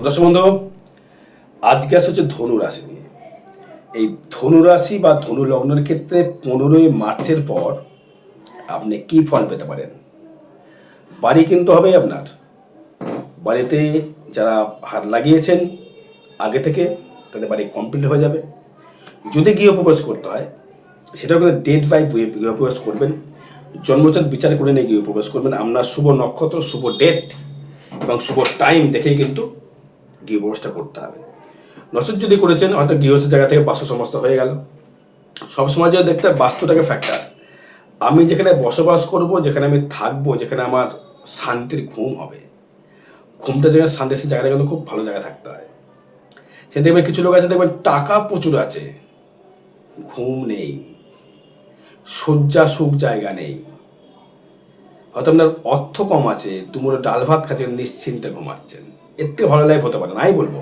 দর্শক বন্ধু, আজকে আসছে হচ্ছে ধনু রাশি নিয়ে। এই ধনু রাশি বা ধনু লগ্নের ক্ষেত্রে পনেরোই মার্চের পর আপনি কি ফল পেতে পারেন? বাড়ি কিন্তু হবে আপনার। বাড়িতে যারা হাত লাগিয়েছেন আগে থেকে, তাদের বাড়ি কমপ্লিট হয়ে যাবে। যদি গৃহপ্রবেশ করতে হয়, সেটাও কিন্তু ডেট বাই গৃহপ্রবেশ করবেন। জন্মচার বিচার করে নিয়ে গৃহপ্রবেশ করবেন। আপনার শুভ নক্ষত্র, শুভ ডেট এবং শুভ টাইম দেখেই কিন্তু গৃহপ্রবেশটা করতে হবে। নচেত যদি করেছেন, হয়তো গৃহস্থ জায়গা থেকে বাস্তু সমস্যা হয়ে গেল। সবসময় যে দেখতে বাস্তুটাকে ফ্যাক্টর আমি যেখানে বসবাস করব, যেখানে আমি থাকব, যেখানে আমার শান্তির ঘুম হবে। ঘুমটা যেখানে শান্তি সে জায়গাটা কিন্তু খুব ভালো জায়গায় থাকতে হয়। সে দেখবেন কিছু লোক আছে, দেখবেন টাকা প্রচুর আছে। ঘুম নেই। শয্যা সুখ জায়গা নেই। হয়তো আপনার অর্থ কম আছে দুমুড়ো ডাল ভাত খাচ্ছেন, নিশ্চিন্তে ঘুমাচ্ছেন। এর থেকে ভালো লাইফ হতে পারে না নাই বলব।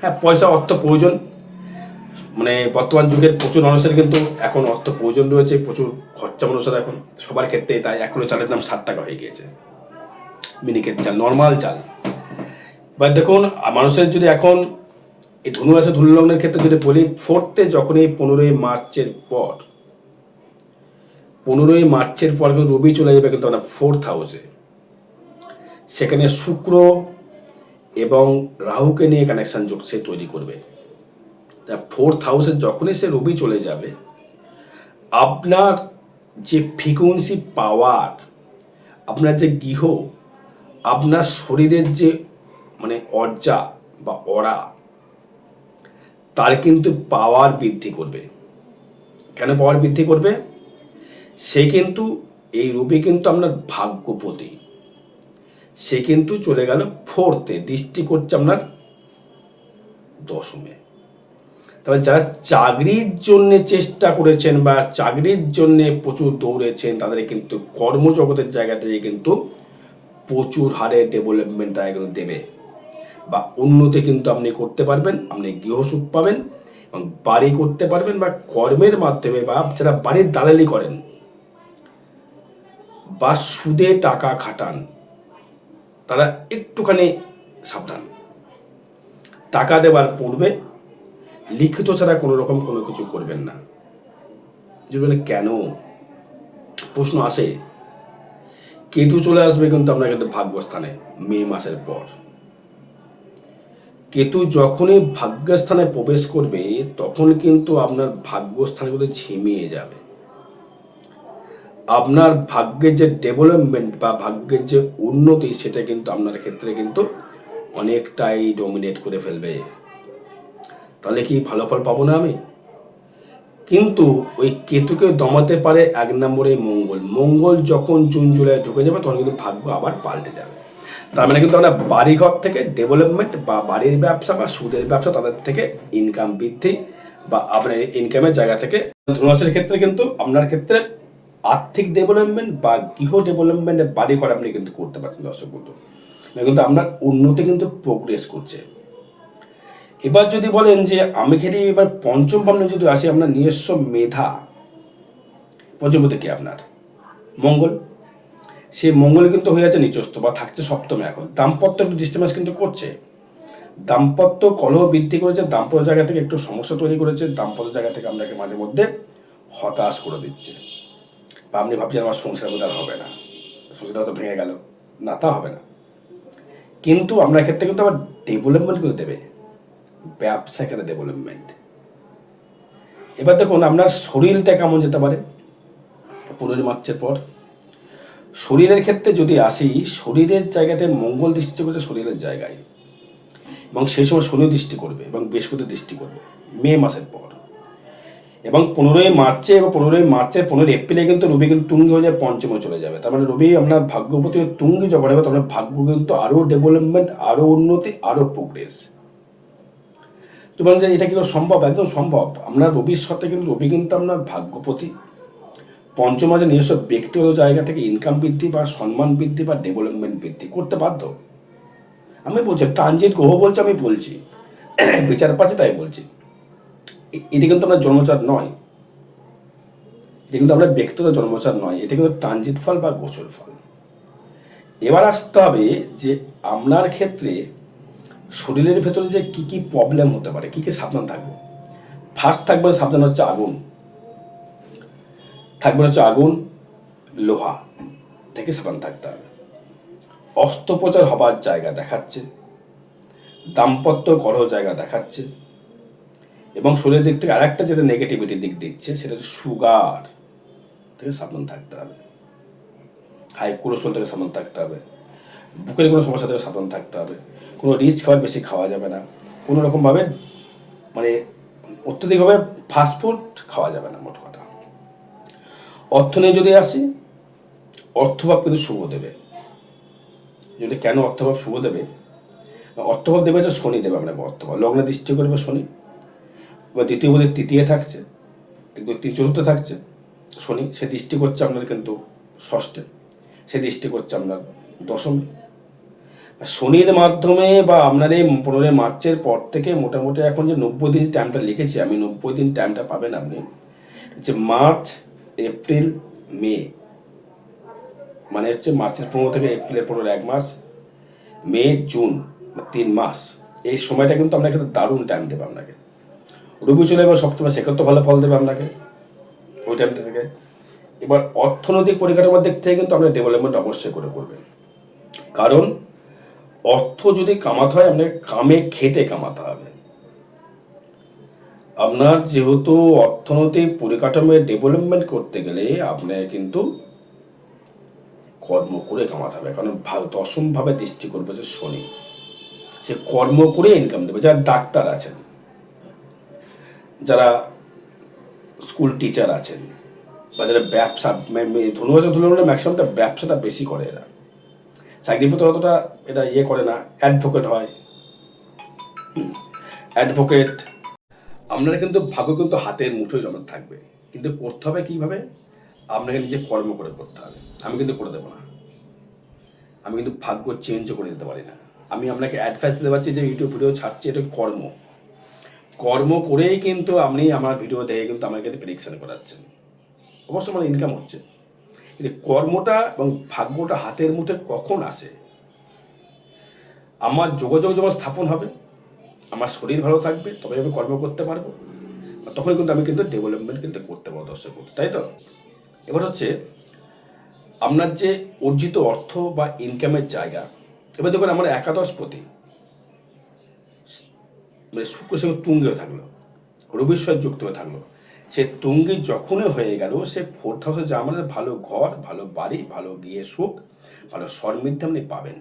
হ্যাঁ পয়সা, অর্থ প্রয়োজন। মানে বর্তমান যুগের প্রচুর মানুষের কিন্তু এখন অর্থ প্রয়োজন রয়েছে, প্রচুর খরচা মানুষের এখন। সবার ক্ষেত্রে তাই এক কিলো চালের দাম ষাট টাকা হয়ে গিয়েছে। মিনিকেট চাল নর্মাল চাল। বা দেখুন মানুষের যদি এখন এই ধনুরাশি ধনুলগ্নের ক্ষেত্রে যদি বলি ফোর্থে যখন এই পনেরোই মার্চের পর, পনেরোই মার্চের পর কিন্তু রবি চলে যাবে কিন্তু আপনার ফোর্থ হাউসে সেখানে শুক্র এবং রাহুকে নিয়ে কানেকশন যোগ সে তৈরি করবে। ফোর্থ হাউসে যখনই সে রবি চলে যাবে, আপনার যে ফ্রিকুয়েন্সি পাওয়ার আপনার যে গৃহ, আপনার শরীরের যে মানে অর্জা বা অরা, তার কিন্তু পাওয়ার বৃদ্ধি করবে। কেন পাওয়ার বৃদ্ধি করবে? সে কিন্তু, এই রূপে কিন্তু আপনার ভাগ্যপতি। সে কিন্তু চলে গেল ফোর্থে, দৃষ্টি করছে আপনার দশমে। তবে যারা চাকরির জন্য চেষ্টা করেছেন বা চাকরির জন্য প্রচুর দৌড়েছেন, তাদের কিন্তু কর্মজগতের জায়গা থেকে কিন্তু প্রচুর হারে ডেভেলপমেন্ট তারা কিন্তু দেবে। বা উন্নতি কিন্তু আপনি করতে পারবেন, আপনি গৃহসুখ পাবেন এবং বাড়ি করতে পারবেন বা কর্মের মাধ্যমে বা যারা বাড়ির দালালি করেন বা সুদে টাকা খাটান তারা একটুখানি সাবধান। টাকা দেওয়ার পূর্বে লিখিত ছাড়া কোনো রকম কোনো কিছু করবেন না। যদি কেন? প্রশ্ন আসে, কেতু চলে আসবে কিন্তু আপনার কিন্তু ভাগ্যস্থানে, মে মাসের পর। কেতু যখনই ভাগ্যস্থানে প্রবেশ করবে, তখন কিন্তু আপনার ভাগ্যস্থানে কিন্তু ঝিমিয়ে যাবে। আপনার ভাগ্যের যে ডেভেলপমেন্ট বা ভাগ্যের যে উন্নতি, সেটা কিন্তু আপনার ক্ষেত্রে কিন্তু অনেকটাই ডমিনেট করে ফেলবে। তাহলে কি ভালো ফল পাবো না আমি? কিন্তু ওই কেতুকে দমাতে পারে এক নম্বরে মঙ্গল। মঙ্গল যখন জুন, জুলাই ঢুকে যাবে, তখন কিন্তু ভাগ্য আবার পাল্টে যাবে। তার মানে কিন্তু আমরা বাড়িঘর থেকে ডেভেলপমেন্ট বা বাড়ির ব্যবসা বা সুদের ব্যবসা তাদের থেকে ইনকাম বৃদ্ধি বা আপনার ইনকামের জায়গা থেকে ধনুরাশির ক্ষেত্রে কিন্তু আপনার ক্ষেত্রে আর্থিক ডেভেলপমেন্ট বা গৃহ ডেভেলপমেন্টের বাড়ি ঘর আপনি কিন্তু করতে পারছেন, দর্শক বন্ধু। মানে কিন্তু আপনার উন্নতি কিন্তু প্রোগ্রেস করছে। এবার যদি বলেন যে আমি খেলে, এবার পঞ্চম পাবনে যদি আসি, আপনার নিজস্ব মেধা, পঞ্চমতে কি আপনার? মঙ্গল। সে মঙ্গল কিন্তু হয়ে আছে নিচস্থ বা থাকছে সপ্তমে এখন। দাম্পত্য একটু ডিস্টার্বেন্স কিন্তু করছে। দাম্পত্য কলহ বৃদ্ধি করেছে, দাম্পত্য জায়গা থেকে একটু সমস্যা তৈরি করেছে, দাম্পত্য জায়গা থেকে আপনাকে মাঝে মধ্যে হতাশ করে দিচ্ছে। বা আপনি ভাবছেন আমার সংসার আর হবে না। সংসারটা হয়তো ভেঙে গেল। না, তা হবে না। কিন্তু আপনার ক্ষেত্রে কিন্তু আবার ডেভেলপমেন্ট করে দেবে। ব্যবসা ক্ষেত্রে ডেভেলপমেন্ট এবার দেখুন, আপনার শরীরটা কেমন যেতে পারে? পনেরোই মার্চের পর। শরীরের ক্ষেত্রে যদি আসি, শরীরের জায়গাতে মঙ্গল দৃষ্টি করছে শরীরের জায়গায়। এবং সেই সময় শনি দৃষ্টি করবে এবং বৃহস্পতি দৃষ্টি করবে। মে মাসের পর। এবং পনেরোই মার্চে এবং পনেরোই মার্চের পনেরোই এপ্রিলে কিন্তু রবি কিন্তু তুঙ্গি হয়ে যায় পঞ্চমে চলে যাবে। তার মানে রবি আপনার ভাগ্যপতি তুঙ্গি যখন হবে তখন ভাগ্য কিন্তু আরও ডেভেলপমেন্ট আরও উন্নতি আরও প্রোগ্রেস তো বলেন যে এটা কি সম্ভব? একদম সম্ভব। আপনার রবির সাথে কিন্তু, রবি কিন্তু আপনার ভাগ্যপতি। পঞ্চম মাসে নিজস্ব ব্যক্তিগত জায়গা থেকে ইনকাম বৃদ্ধি বা সম্মান বৃদ্ধি বা ডেভেলপমেন্ট বৃদ্ধি করতে বাধ্য। আমি বলছি ট্রানজিট গ্রহ বলছে, আমি বলছি। বিচার পাচ্ছি তাই বলছি। এটা কিন্তু আমরা জন্মচার নয়। এটা কিন্তু আমরা ব্যক্তিগত জন্মচার নয়। এটা কিন্তু ট্রানজিট ফল বা গোচর ফল। এবার আসতে হবে যে আপনার ক্ষেত্রে শরীরের ভেতরে যে কি কি প্রবলেম হতে পারে, কি কি সাবধান থাকবে। ফার্স্ট থাকবে সাবধান হচ্ছে আগুন। থাকবে হচ্ছে আগুন, লোহা। থেকে সাবধান থাকতে হবে। অস্ত্রোপচার হবার জায়গা দেখাচ্ছে। দাম্পত্য গড়হ জায়গা দেখাচ্ছে। এবং শরীরের দিক থেকে আরেকটা যেটা নেগেটিভিটি দিক দিচ্ছে, সেটা হচ্ছে সুগার থেকে সাবধান থাকতে হবে। হাই কোলেস্ট্রল থেকে সাবধান থাকতে হবে। বুকের কোনো সমস্যা থেকে সাবধান থাকতে হবে। কোনো রিচ খাবার বেশি খাওয়া যাবে না। কোনো রকমভাবে মানে অত্যধিকভাবে ফাস্টফুড খাওয়া যাবে না, মোট কথা। অর্থ নিয়ে যদি আসি, অর্থভাব কিন্তু শুভ দেবে। যদি কেন অর্থভাব শুভ দেবে? অর্থভাব দেবে যে শনি দেবে আপনাকে অর্থভাব। লগ্নে দৃষ্টি করবে শনি। এবার দ্বিতীয় বোধে তৃতীয় থাকছে, একদম তিন চতুর্থ থাকছে। শনি, সে দৃষ্টি করছে আপনার কিন্তু ষষ্ঠে, সে দৃষ্টি করছে আপনার দশমে। শনির মাধ্যমে বা আপনার এই পনেরোই মার্চের পর থেকে মোটামুটি এখন যে নব্বই দিন টাইমটা লিখেছি, আমি নব্বই দিন টাইমটা পাবেন আপনি। হচ্ছে মার্চ, এপ্রিল, মে। মানে হচ্ছে মার্চের পনেরো থেকে এপ্রিলের পনেরো এক মাস, মে, জুন, বা তিন মাস। এই সময়টা কিন্তু আপনাকে দারুণ টাইম দেবে আপনাকে। রবি চলে এবার সপ্তমে সেক্ষেত্রে ভালো ফল দেবে আপনাকে। ওই টাইমটা থেকে। এবার অর্থনৈতিক পরিকাঠামোর দিক থেকে কিন্তু আপনার ডেভেলপমেন্ট অবশ্যই করে করবেন। কারণ, অর্থ যদি কামাতে হয়, আপনাকে কামে খেটে কামাতে হবে। আপনার যেহেতু অর্থনৈতিক পরিকাঠামো ডেভেলপমেন্ট করতে গেলে আপনাকে কিন্তু কর্ম করে কামাতে হবে। কারণ দশমভাবে দৃষ্টি করবে যে শনি। সে কর্ম করে ইনকাম দেবে। যারা ডাক্তার আছেন। যারা স্কুল টিচার আছেন বা যারা ব্যবসা ধনুবাজার ধরুন ম্যাক্সিমামটা ব্যবসাটা বেশি করে এরা। চাকরি পত্র অতটা এটা ইয়ে করে না অ্যাডভোকেট হয়। অ্যাডভোকেট আপনারা কিন্তু, ভাগ্য কিন্তু হাতের মুঠোই জমা থাকবে। কিন্তু করতে হবে কীভাবে? আপনাকে নিজে কর্ম করে করতে হবে। আমি কিন্তু করে দেবো না। আমি কিন্তু ভাগ্য চেঞ্জও করে দিতে পারি না। আমি আপনাকে অ্যাডভাইস দিতে পারছি যে ইউটিউব ভিডিও ছাড়ছি, এটা কর্ম। কর্ম করেই কিন্তু আপনি আমার ভিডিও দেখে কিন্তু আমার কাছে প্রেডিকশন করাচ্ছেন। অবশ্য আমার ইনকাম হচ্ছে। কিন্তু কর্মটা এবং ভাগ্যটা হাতের মুঠে কখন আসে? আমার যোগাযোগ যখন স্থাপন হবে আমার শরীর ভালো থাকবে তবে আমি কর্ম করতে পারব। তখন কিন্তু আমি কিন্তু ডেভেলপমেন্ট কিন্তু করতে পারব দর্শক বন্ধু, তাই তো? এবার হচ্ছে আপনার যে অর্জিত অর্থ বা ইনকামের জায়গা এবার দেখুন আমার একাদশপতি মানে শুক্র সঙ্গে তুঙ্গেও থাকল। রবির সঙ্গে যুক্ত হয়ে থাকল। সে তুঙ্গে যখনই হয়ে গেল, সে ফোর্থ হাউসে যা আমাদের ভালো ঘর, ভালো বাড়ি, ভালো গিয়ে সুখ, ভালো সমৃদ্ধি আপনি পাবেন।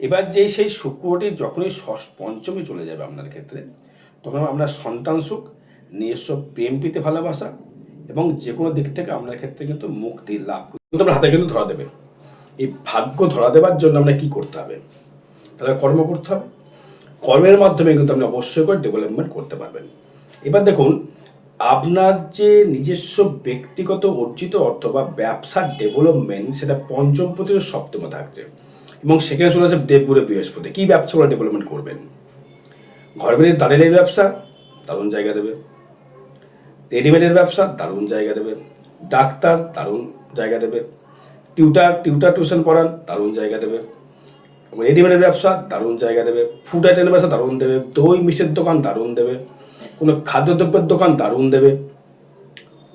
এবার যে সেই শুক্রটি যখনই ষষ্ঠ পঞ্চমে চলে যাবে আপনার ক্ষেত্রে, তখন আমরা সন্তান সুখ, নিজস্ব প্রেম পেতে ভালোবাসা এবং যে কোনো দিক থেকে আপনার ক্ষেত্রে কিন্তু মুক্তি লাভ আপনার হাতে কিন্তু ধরা দেবে। এই ভাগ্য ধরা দেবার জন্য আপনার কি করতে হবে? তাহলে কর্ম করতে হবে। কর্মের মাধ্যমে কিন্তু আপনি অবশ্যই করে ডেভেলপমেন্ট করতে পারবেন। এবার দেখুন, আপনার যে নিজস্ব ব্যক্তিগত অর্জিত অর্থ বা ব্যবসার ডেভেলপমেন্ট সেটা পঞ্চম প্রতি সপ্তমে থাকছে। এবং সেখানে চলে আসে দেবগুড়ে বৃহস্পতি। কী ব্যবসা করে ডেভেলপমেন্ট করবেন? ঘর বেরিয়ে দাঁড়িয়ে ব্যবসা, দারুণ জায়গা দেবে। রেডিমেডের ব্যবসা, দারুণ জায়গা দেবে। ডাক্তার, দারুণ জায়গা দেবে। টিউটার টিউটার টিউশন পড়ান, দারুণ জায়গা দেবে। রেডিমেডের ব্যবসা, দারুণ জায়গা দেবে। ফুড আইটেমের ব্যবসা, দারুণ দেবে। দই, মিষ্টির দোকান, দারুণ দেবে। কোনো খাদ্যদ্রব্যের দোকান, দারুণ দেবে।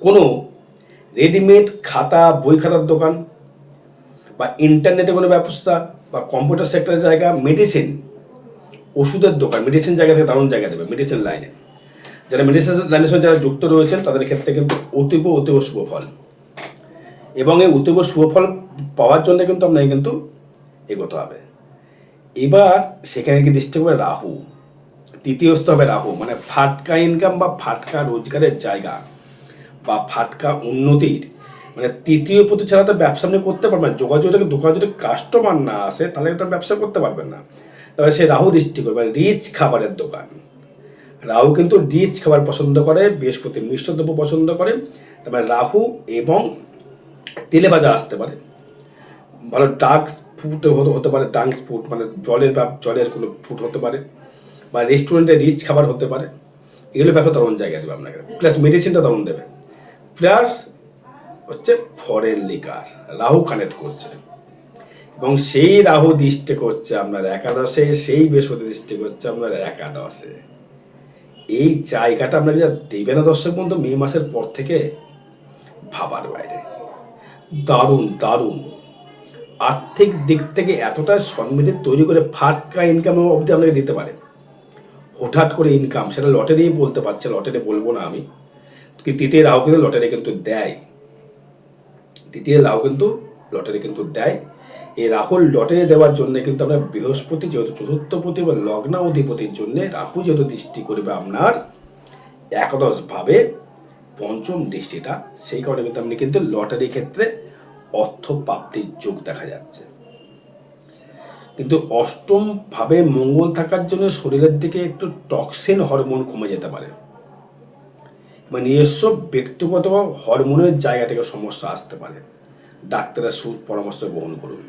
কোনো রেডিমেড খাতা, বই খাতার দোকান বা ইন্টারনেটে কোনো ব্যবস্থা বা কম্পিউটার সেক্টরের জায়গা মেডিসিন ওষুধের দোকান মেডিসিন জায়গা থেকে দারুণ জায়গা দেবে মেডিসিন লাইনে যারা মেডিসিন লাইনের সঙ্গে যারা যুক্ত রয়েছেন, তাদের ক্ষেত্রে কিন্তু অতীব অতীব শুভ ফল। এবং এই অতীব শুভ ফল পাওয়ার জন্য কিন্তু আপনাকে কিন্তু এগোতে হবে। এবার সেখানে কি দৃষ্টি হবে রাহু তৃতীয়স্থ হবে রাহু মানে ফাটকা ইনকাম বা ফাটকা রোজগারের জায়গা বা ফাটকা উন্নতির মানে তৃতীয় প্রতি ছাড়া তো ব্যবসা আপনি করতে পারবেন। যোগাযোগ দোকানে যদি কাস্টমার না আসে, তাহলে তো ব্যবসা করতে পারবেন না। তবে সে রাহু দৃষ্টি করবে রিচ খাবারের দোকান। রাহু কিন্তু রিচ খাবার পছন্দ করে, বৃহস্পতি, মিশ্র দ্রব্য পছন্দ করে তবে রাহু এবং তেলে ভাজা আসতে পারে। ভালো ডার্ক ফুড হতে পারে ডার্ক ফুড মানে জলের বা জলের কোনো ফুড হতে পারে, বা রেস্টুরেন্টে রিচ খাবার হতে পারে, এগুলো ব্যাপারে তেমন জায়গা দেবে আপনাকে। প্লাস মেডিসিনটা তেমন দেবে। প্লাস হচ্ছে ফরেন লিকার রাহু কানেক্ট করছে। এবং সেই রাহু দৃষ্টি করছে আপনার একাদশে, সেই বৃহস্পতি দৃষ্টি করছে আপনার একাদশে। এই জায়গাটা আপনাকে যা দেবে না দর্শক বন্ধু, মে মাসের পর থেকে ভাবার বাইরে। দারুণ দারুণ। আর্থিক দিক থেকে এতটা সমৃদ্ধি তৈরি করে ফাটকা ইনকাম অবধি আপনাকে দিতে পারে। হঠাৎ করে ইনকাম সেটা লটারি বলতে পারছে, লটারি বলব না আমি। তৃতীয় রাহু কিন্তু লটারি কিন্তু দেয়। তৃতীয় রাহু কিন্তু লটারি কিন্তু দেয়। এই রাহুল লটারি দেওয়ার জন্য কিন্তু আপনার বৃহস্পতি যেহেতু চতুর্থপতি বা লগ্ন অধিপতির জন্য রাহু যেহেতু দৃষ্টি করবে আপনার একাদশ ভাবে পঞ্চম দৃষ্টিটা, সেই কারণে কিন্তু আপনি কিন্তু লটারি ক্ষেত্রে অর্থ প্রাপ্তির যোগ দেখা যাচ্ছে। কিন্তু অষ্টম ভাবে মঙ্গল থাকার জন্য শরীরের দিকে একটু টক্সিন হরমোন কমে যেতে পারে। মানে নিজস্ব ব্যক্তিগত হরমোনের জায়গা থেকে সমস্যা আসতে পারে। ডাক্তারের সুর পরামর্শ গ্রহণ করুন।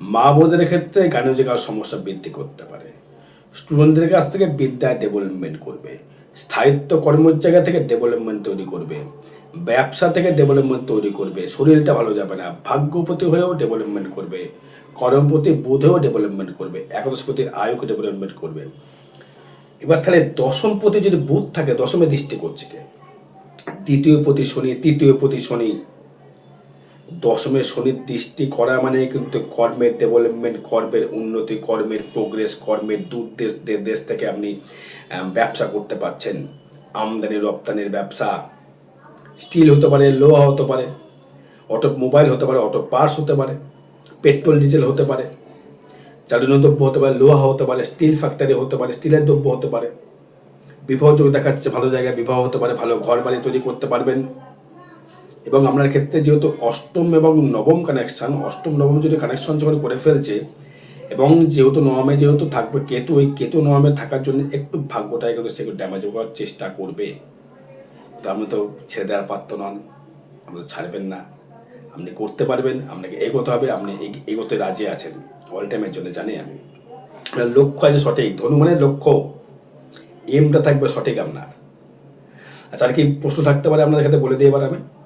মা বোনদের ক্ষেত্রে গানিজিকাল সমস্যা বৃদ্ধি করতে পারে। স্টুডেন্টদের কাছ থেকে বিদ্যায় ডেভেলপমেন্ট করবে। স্থায়িত্ব কর্মের জায়গা থেকে ডেভেলপমেন্ট তৈরি করবে। ব্যবসা থেকে ডেভেলপমেন্ট তৈরি করবে। শরীরটা ভালো যাবে না। ভাগ্যপতি হয়েও ডেভেলপমেন্ট করবে। কর্মপতি বুধ হয়েও ডেভেলপমেন্ট করবে। একাদশপতি আয়ুকে ডেভেলপমেন্ট করবে। এবার তাহলে দশম পতি যদি বুধ থাকে, দশমে দৃষ্টি করছে কে? দ্বিতীয় পতি শনি তৃতীয় পতি শনি। দশমে শনির দৃষ্টি করা মানে কিন্তু কর্মের ডেভেলপমেন্ট কর্মের উন্নতি, কর্মের প্রোগ্রেস কর্মের দূর দেশ দেশ থেকে আপনি ব্যবসা করতে পারছেন। আমদানি, রপ্তানির ব্যবসা। স্টিল হতে পারে, লোহা হতে পারে অটো মোবাইল হতে পারে, অটো পার্স হতে পারে, পেট্রোল, ডিজেল হতে পারে জ্বালানি দ্রব্য হতে পারে, লোহা হতে পারে, স্টিল ফ্যাক্টরি হতে পারে, স্টিলের দ্রব্য হতে পারে। বিবাহ যোগ দেখাচ্ছে, ভালো জায়গায় বিবাহ হতে পারে, ভালো ঘর বাড়ি তৈরি করতে পারবেন। এবং আপনার ক্ষেত্রে যেহেতু অষ্টম এবং নবম কানেকশন অষ্টম, নবম যদি কানেকশন যখন করে ফেলছে, এবং যেহেতু নবমে যেহেতু থাকবে কেতু ওই কেতু নবমে থাকার জন্য একটু ভাগ্যটাই কিন্তু সেগুলো ড্যামেজ করার চেষ্টা করবে। তো আপনি তো ছেড়ে দেওয়ার পাত্র নন আপনি তো ছাড়বেন না। আপনি করতে পারবেন, আপনাকে এগোতে হবে, আপনি এগ- এগোতে রাজি আছেন। অল টাইমের জন্য জানি আমি। লক্ষ্য আছে সঠিক ধনুমানের লক্ষ্য। এমটা থাকবে সঠিক আপনার। আচ্ছা আর কি প্রশ্ন থাকতে পারে আপনাদের ক্ষেত্রে বলে দিয়ে এবার আমি?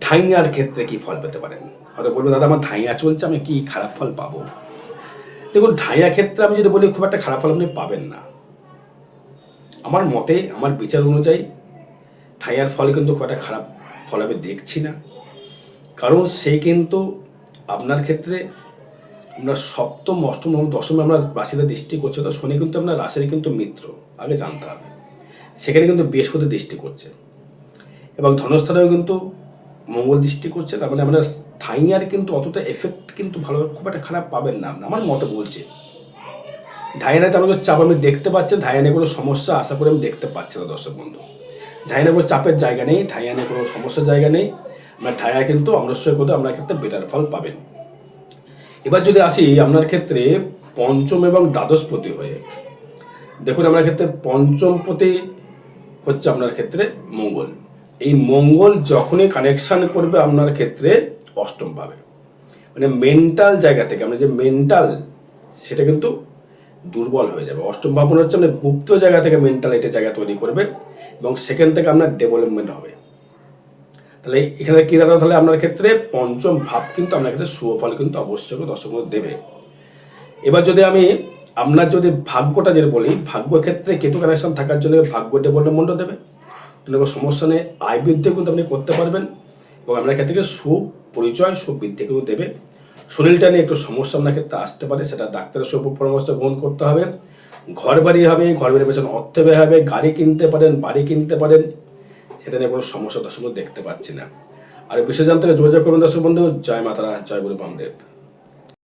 ধাইয়ার ক্ষেত্রে কি ফল পেতে পারেন? হয়তো বলব, দাদা, আমার ধাইয়া চলছে, আমি কি খারাপ ফল পাবো? দেখুন ধাইয়া ক্ষেত্রে আমি যদি বলি, খুব একটা খারাপ ফল আপনি পাবেন না। আমার মতে, আমার বিচার অনুযায়ী ধাইয়ার ফল কিন্তু খুব একটা খারাপ ফল আমি দেখছি না। কারণ সে কিন্তু আপনার ক্ষেত্রে আমরা সপ্তম, অষ্টম এবং দশমে আমরা রাশিতে দৃষ্টি করছে তো শনি কিন্তু আপনার রাশির কিন্তু মিত্র, আগে জানতে হবে। সেখানে কিন্তু বৃহস্পতি দৃষ্টি করছে। এবং ধনস্থানেও কিন্তু মঙ্গল দৃষ্টি করছে, তার মানে আমরা স্থায়ীর কিন্তু অতটা এফেক্ট কিন্তু ভালো, খুব একটা খারাপ পাবেন না। আমার মতে বলছে। ধাইনাতে আমাদের চাপ আমি দেখতে পাচ্ছি ধাইয়ানে কোনো সমস্যা আশা করে আমি দেখতে পাচ্ছি না, দর্শক বন্ধু। ধাইয়ানে কোনো চাপের জায়গা নেই ধাইয়ানে কোনো সমস্যার জায়গা নেই। আমরা ধাইয়া কিন্তু অমরস্বয় করতে আপনার ক্ষেত্রে বেটার ফল পাবেন। এবার যদি আসি, আপনার ক্ষেত্রে পঞ্চম এবং দ্বাদশ দ্বাদশপতি হয়ে। দেখুন, আপনার ক্ষেত্রে পঞ্চম পঞ্চমপতি হচ্ছে আপনার ক্ষেত্রে মঙ্গল। এই মঙ্গল যখনই কানেকশান করবে আপনার ক্ষেত্রে অষ্টম পাবে। মানে মেন্টাল জায়গা থেকে আমরা যে মেন্টাল সেটা কিন্তু দুর্বল হয়ে যাবে। অষ্টম ভাবন হচ্ছে মানে গুপ্ত জায়গা থেকে মেন্টালিটি জায়গা তৈরি করবে এবং সেখান থেকে আপনার ডেভেলপমেন্ট হবে। তাহলে এখানে কী দাঁড়াবে তাহলে আপনার ক্ষেত্রে পঞ্চম ভাব কিন্তু আপনার ক্ষেত্রে শুভ ফল কিন্তু অবশ্যই দর্শক দেবে। এবার যদি আমি আপনার যদি ভাগ্যটা যেটা বলি ভাগ্য ক্ষেত্রে কেতু কানেকশন থাকার জন্য ভাগ্য ডেভেলপমেন্টও দেবে। কোনো সমস্যা নেই। আয় বৃদ্ধি কিন্তু আপনি করতে পারবেন এবং আপনার ক্ষেত্রে সুপরিচয় সুবৃদ্ধি কিন্তু দেবে। শরীরটা নিয়ে একটু সমস্যা আপনার ক্ষেত্রে আসতে পারে, সেটা ডাক্তারের সব পরামর্শ গ্রহণ করতে হবে। ঘর বাড়ি হবে, ঘর বাড়ির পেছনে অর্থ ব্যয় হবে, গাড়ি কিনতে পারেন, বাড়ি কিনতে পারেন, সেটা নিয়ে কোনো সমস্যা দর্শক দেখতে পাচ্ছি না। আর বিশেষ জানতে যোগাযোগ করবেন দর্শক বন্ধু, জয় মাতারা, জয় গুরু বামদেব।